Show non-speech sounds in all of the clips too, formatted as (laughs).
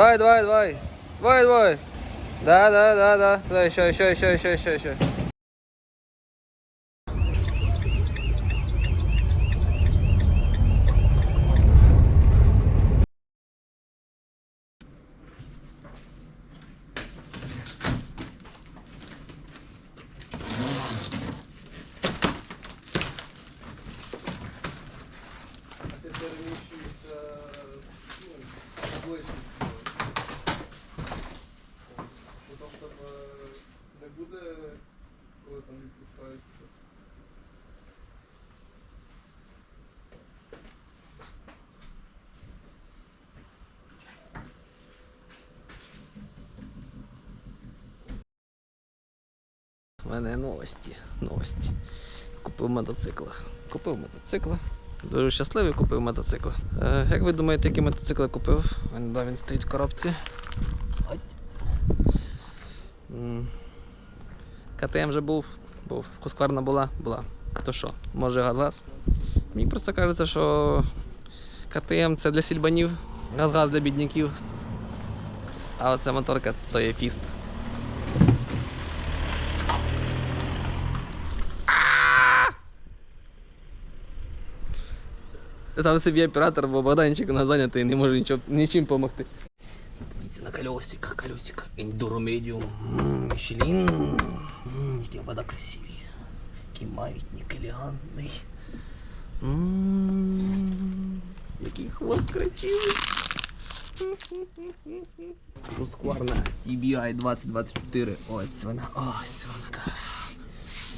Давай, давай, давай. Давай, давай. Да, да, да, да. Сюда, еще, еще, еще, еще, еще, еще. Буде, коли там відпускають. У мене новості. Новості. Купив мотоцикл. Купив мотоцикл. Дуже щасливий купив мотоцикл. Е, як ви думаєте, який мотоцикл я купив? Він, да, він стоїть в коробці. Ось. КТМ вже був, був. Хускварна була, була. То що, може газаз? Мені просто кажеться, що КТМ це для сільбанів, газгаз для бідняків. А оця моторка то є фіст. Сам собі оператор, бо Богданчик у зайнятий не може нічим допомогти. Дивіться на колесик, колесик. Enduro Medium. М, Мichelin. М, Яка вода красиві. Який маятник елегантний. М, хвост красивий. Husqvarna TBI 2024. Ось вона, ось вона,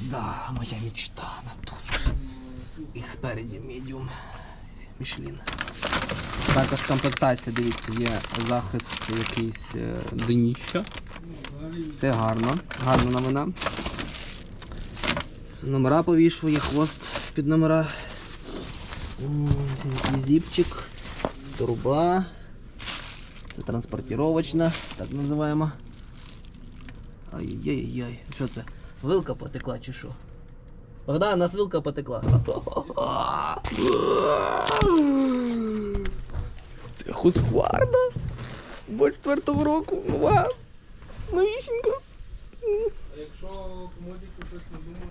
да. Моя мечта на тут. І спереді медіум. Мішлін. Також комплектація, дивіться, є захист якийсь е, дніща. Це гарно, гарна новина. Номера повішує, хвост під номера. Зіпчик, труба. Це транспортировочна, так називаємо. Ай-яй-яй, що це? Вилка потекла чи що? Богдан, у нас вилка потекла. Це Хускварна. 24-го року. Нова. Новісінька. Якщо комодіку щось не думає.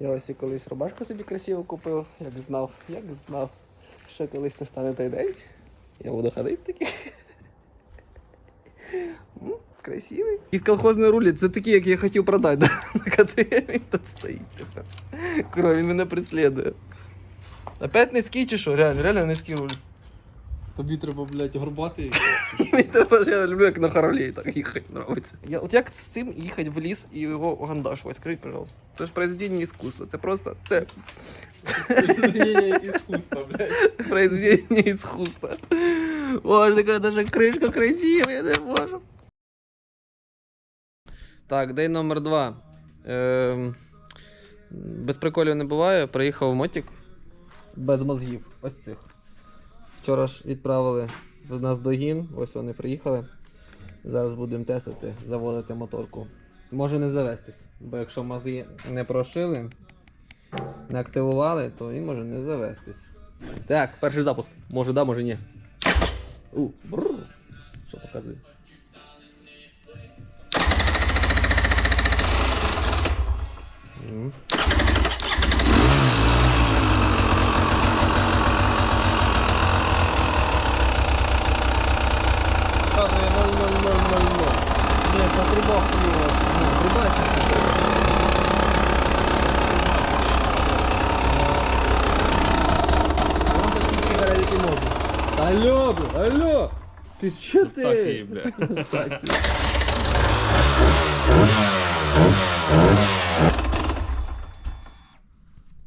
Я ось і колись рубашку собі красиво купив, як знав, як знав, що колись настане той день. Я буду ходити такий. Красивий. І колхозний рулет, це такий, як я хотів продати, на він тут стоїть тепер. Кро, він мене преслідує. Опять низький чи що? Реально, реально низький руль. Тобі треба, блядь, горбати. (laughs) Мені треба, я люблю, як на Харлі так їхати, нравиться. Я, от як з цим їхати в ліс і його гандашувати? Скажіть, пожалуйста. Це ж произведення іскусства. Це просто це Змінення іскусства, блядь. произведення іскусства. Боже, така даже кришка красива, я не можу. Так, день номер два. Ем, без приколів не буває. Приїхав мотик. Без мозгів. Ось цих. Вчора ж відправили до нас догін, ось вони приїхали. Зараз будемо тестити, заводити моторку. Може не завестись, бо якщо мази не прошили, не активували, то він може не завестись. Так, перший запуск. Може да, може ні. У, бррр. Що показує? М. Показує 00000. Ні, це труба хуйова. Ну, труба це Вон такі сигарети можна. Алло, бля, алло! Ти чо Такий. (laughs) Так.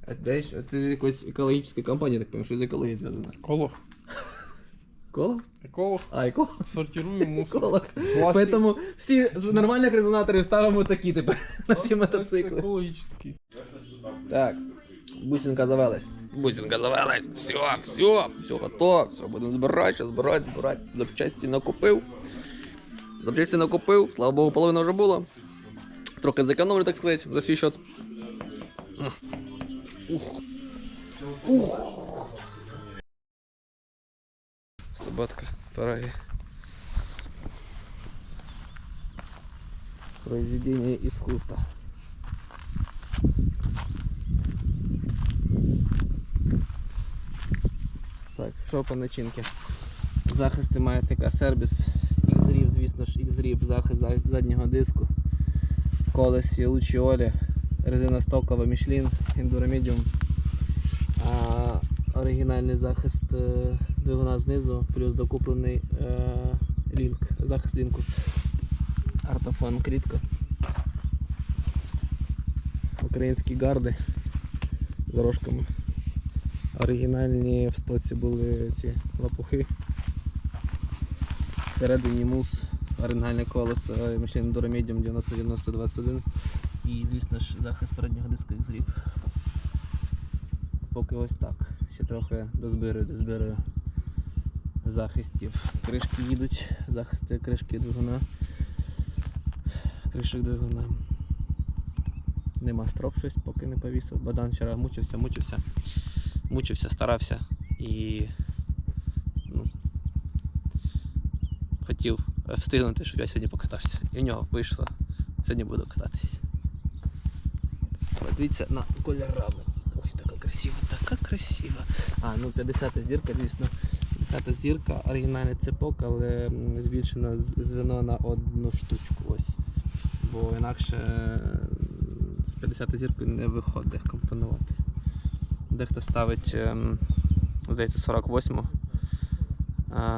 А де ж? А ти якась екологічна компанія, так пам'ятаю, що з екологією зв'язана. Коло. Коло? Коло. А, еколог? Сортируємо (laughs) мусор. Еколог. Пластик. Поэтому всі з нормальних резонаторів ставимо такі тепер (laughs) на всі мотоцикли. Екологічний. Так, бусинка завелась. Бусинка завелась. Все, все, все готово. Все, будемо збирати, збирати, збирати. Запчасті накупив. Запчасті купив, слава Богу, половина вже була. Трохи зекономлю, так сказати, за свій счет. Ух. Ух. Собатка, пороги. Произведение искусства. Так, що по начинке? Захисти така сервіс звісно ж, X-Rip, захист заднього диску, колесі Lucioli, резина стокова Medium, а, оригінальний захист е, двигуна знизу, плюс докуплений е, лінк, захист лінку. Артофон клітка. Українські гарди з рожками. Оригінальні в стоці були ці лопухи. Всередині мус, оригінальне колесо Michelin Enduro Medium 90-90-21 і, звісно ж, захист переднього диска X-Rip. Поки ось так. Ще трохи дозбираю, дозбираю захистів. Кришки їдуть, захисти кришки двигуна. Кришок двигуна. Нема строп щось, поки не повісив. Богдан вчора мучився, мучився, мучився, старався і ну, хотів встигнути, щоб я сьогодні покатався. І в нього вийшло. Сьогодні буду кататись. Подивіться на кольорами. Ой, така красива, така красива. А, ну 50-та зірка, звісно. 50-та зірка, оригінальний цепок, але збільшено звено на одну штучку. Ось. Бо інакше з 50 зіркою не виходить компонувати. Дехто ставить, ем, здається, 48 а,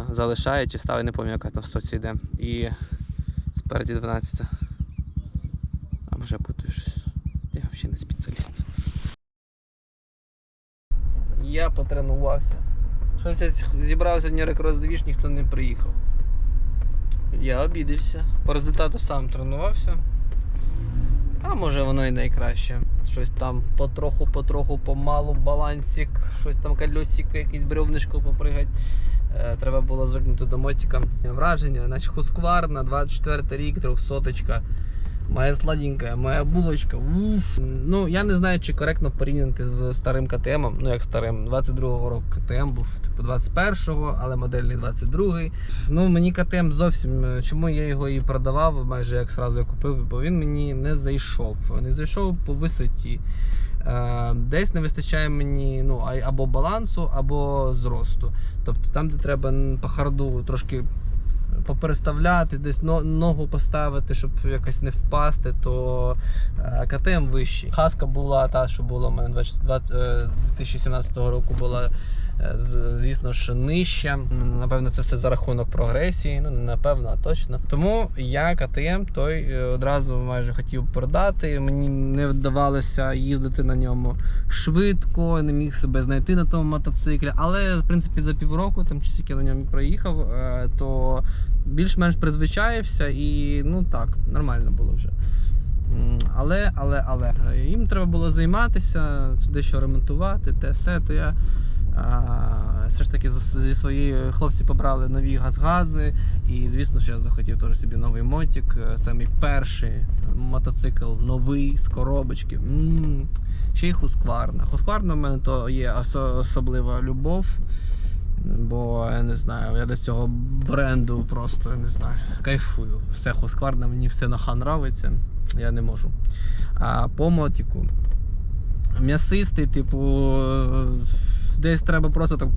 залишає чи ставить, не пам'ятаю, яка там стоці йде. І спереді 12. А вже путаю щось. Я взагалі не спеціаліст. Я потренувався. Щось я зібрав сьогодні рекрос-двіж, ніхто не приїхав. Я обідався. По результату сам тренувався. А може воно і найкраще. Щось там потроху-потроху, помалу, балансик, щось там кольосик, якийсь бревнишко попригать. Е, Треба було звикнути до мотика. Враження, наче хускварна, 24 рік, 300 Моя сладенька, моя булочка. Уф. Ну, я не знаю, чи коректно порівняти з старим КТМ. Ну, як старим, 22-го року КТМ був, типу 21-го, але модельний 22-й. Ну, мені КТМ зовсім. е, Чому я його і продавав, майже як сразу я купив, бо він мені не зайшов. Не зайшов по висоті. Е, Десь не вистачає мені ну, або балансу, або зросту. Тобто там, де треба по харду трошки попереставляти, десь ногу поставити, щоб якось не впасти, то е, КТМ вищий. Хаска була та, що була у мене 20, 20, е, 2017 року була. Е, Звісно ж, нижча. Напевно, це все за рахунок прогресії. Ну, не напевно, а точно. Тому я КТМ той е, одразу майже хотів продати. Мені не вдавалося їздити на ньому швидко, не міг себе знайти на тому мотоциклі. Але, в принципі, за півроку, там скільки я на ньому проїхав, е, то більш-менш призвичаєвся і ну так, нормально було вже. Але, але, але їм треба було займатися, дещо ремонтувати, те все, то я все ж таки зі своєю хлопці побрали нові газ-гази. І звісно, що я захотів теж собі новий мотик. Е, Це мій перший мотоцикл новий з коробочки. м Ще й Хускварна. Хускварна в мене то є осо- особлива любов. Бо я не знаю, я до цього бренду просто не знаю, кайфую. Все Husqvarna, мені все наха нравиться, я не можу. А по мотику м'ясистий, типу, десь треба просто так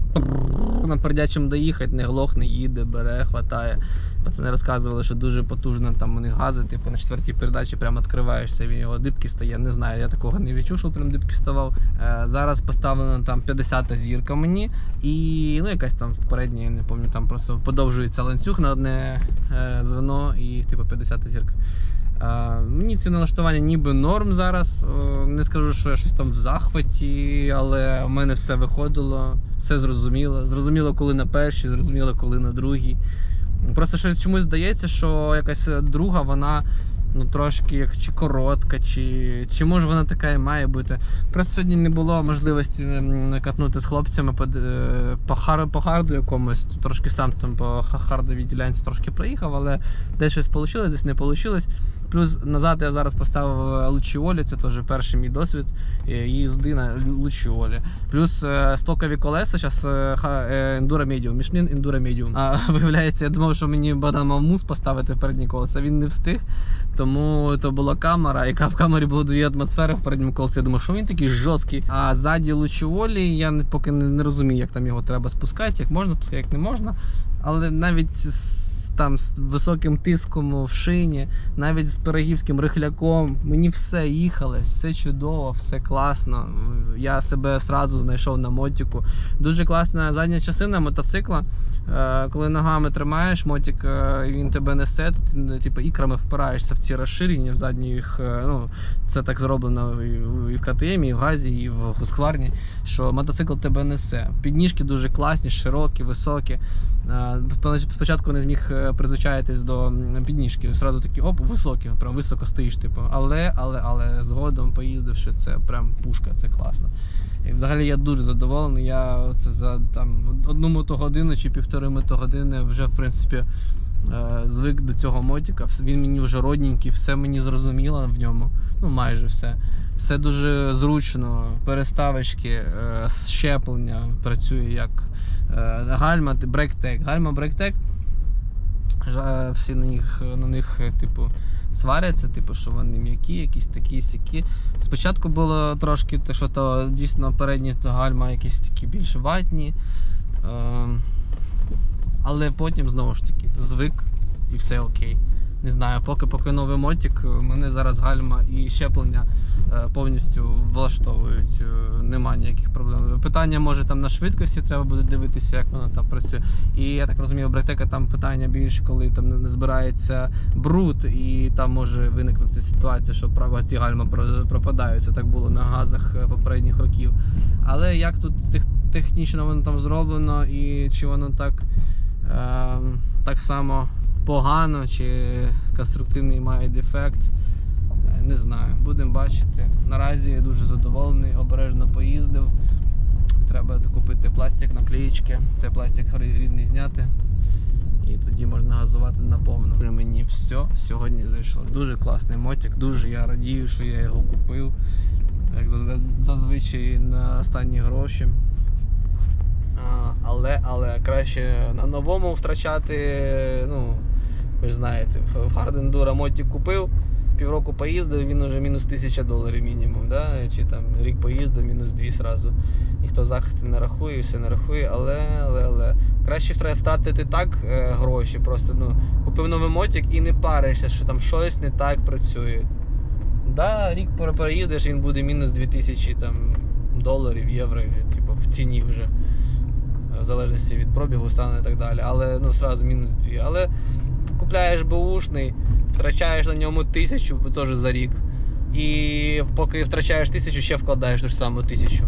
на пердячим доїхати, не глохне, їде, бере, хватає. Пацани розказували, що дуже потужно там них гази, типу на четвертій передачі прямо відкриваєшся, він його дибки стає. Не знаю, я такого не відчув, що прям дибки ставав. Зараз поставлена там 50-та зірка мені, і ну якась там передня, я не пам'ятаю, там просто подовжується ланцюг на одне звено і типу 50-та зірка. Мені це налаштування ніби норм зараз. Не скажу, що я щось там в захваті, але в мене все виходило, все зрозуміло. Зрозуміло, коли на першій, зрозуміло, коли на другій. Просто щось чомусь здається, що якась друга, вона ну трошки як чи коротка, чи, чи може вона така і має бути. Просто сьогодні не було можливості катнути з хлопцями по, е, по, хар, по харду якомусь. Трошки сам там по хардовій ділянці трошки проїхав, але десь щось вийшло, десь не вийшло. Плюс назад я зараз поставив е, Лучіолі, це теж перший мій досвід е, їзди на Лучіолі. Плюс е, стокові колеса, зараз Enduro Medium, Michelin Enduro Medium. А (laughs) виявляється, я думав, що мені Богдан мав мус поставити передні колеса. Він не встиг. Тому то була камера, яка в камері було дві атмосфери в передньому колесі. Я думаю, що він такий жорсткий. А ззаді Лучіолі я поки не, розумію, як там його треба спускати, як можна як не можна. Але навіть там з високим тиском в шині, навіть з пирогівським рихляком, мені все їхало, все чудово, все класно. Я себе сразу знайшов на мотіку. Дуже класна задня частина мотоцикла. Е, Коли ногами тримаєш мотик, е, він тебе несе, ти типу, ікрами впираєшся в ці розширення в задніх. е, Ну, це так зроблено і в- КТМ, і в газі, і в Хускварні, що мотоцикл тебе несе. Підніжки дуже класні, широкі, високі. Спочатку не зміг призвичаїтись до підніжки. Зразу такі оп, високі, прям високо стоїш. Типу. Але, але, але згодом поїздивши, це прям пушка, це класно. І взагалі я дуже задоволений. Я це за там одну мотогодину чи півтори мотогодини вже в принципі е, звик до цього мотика. Він мені вже родненький, все мені зрозуміло в ньому. Ну майже все. Все дуже зручно, переставочки, е, щеплення працює як е, гальма, ти- брейктек. Гальма брейктек. Жа- Всі на них, на них е, типу, сваряться, типу, що вони м'які, якісь такі сякі. Спочатку було трошки, те, що то дійсно передні то гальма якісь такі більш ватні. Е, але потім знову ж таки звик і все окей. Не знаю, поки поки новий мотик, мене зараз гальма і щеплення е, повністю влаштовують. Е, Нема ніяких проблем. Питання може там на швидкості треба буде дивитися, як воно там працює. І я так розумію, у Брайтека там питання більше, коли там не- збирається бруд, і там може виникнути ситуація, що права ці гальма про- пропадають. Це так було на газах е, попередніх років. Але як тут тех- технічно воно там зроблено, і чи воно так, е, так само погано, чи конструктивний має дефект. Е, Не знаю, будемо бачити. Наразі я дуже задоволений, обережно поїздив. Треба купити пластик, наклеїчки. Це пластик рідний зняти. І тоді можна газувати наповну. Вже Мені все сьогодні зайшло. Дуже класний мотик, дуже я радію, що я його купив. Як зазвичай на останні гроші. А, але, але краще на новому втрачати. Ну, ви ж знаєте, в Enduro мотик купив, півроку поїздив, він уже мінус 1000 доларів мінімум. Да? Чи там рік поїздив, мінус 2 зразу. Ніхто захисти не рахує, все не рахує, але, але, але. Краще втратити так е, гроші. Просто ну, купив новий мотик і не паришся, що там щось не так працює. Да, рік пере- переїздиш, він буде мінус 2000 там, доларів, євро, типу, в ціні вже. В залежності від пробігу стану і так далі. Але ну, сразу мінус 2. Але купляєш беушний, втрачаєш на ньому тисячу теж за рік. І поки втрачаєш тисячу, ще вкладаєш ту ж саму тисячу.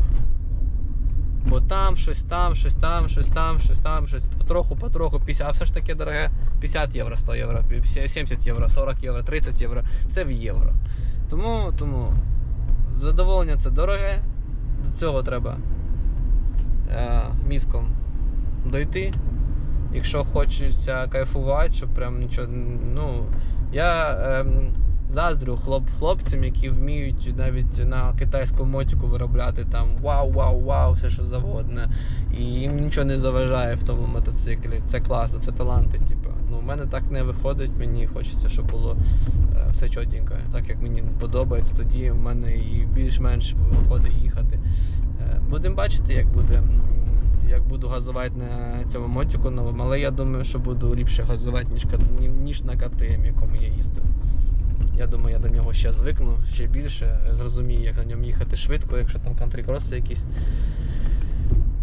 Бо там щось там, щось там, щось там, щось там, щось потроху, потроху, 50, а все ж таки дороге 50 євро, 100 євро, 70 євро, 40 євро, 30 євро. Все в євро. Тому, тому задоволення це дороге. До цього треба е, мізком дойти. Якщо хочеться кайфувати, щоб прям нічого. Ну, я ем, заздрю хлоп, хлопцям, які вміють навіть на китайському мотику виробляти там вау, вау, вау, все що завгодно. І їм нічого не заважає в тому мотоциклі. Це класно, це таланти. Типу. Ну, у мене так не виходить, мені хочеться, щоб було е, все чотенько. Так як мені подобається, тоді в мене і більш-менш виходить їхати. Е, Будемо бачити, як буде. Як буду газувати на цьому мотику новому, але я думаю, що буду ліпше газувати, ніж, ніж на КТМ, якому я їздив. Я думаю, я до нього ще звикну, ще більше. е, Зрозумію, як на ньому їхати швидко, якщо там кантрі-кроси якісь.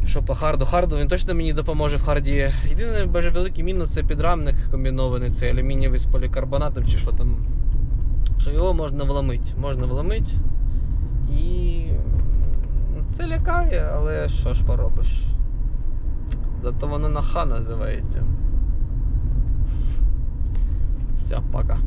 Що по харду, харду він точно мені допоможе в харді. Єдиний боже великий мінус це підрамник комбінований, це алюмінієвий з полікарбонатом чи що там. Що його можна вломити. Можна вломити. І це лякає, але що ж поробиш. Зато воно на ха називається. Все, пока.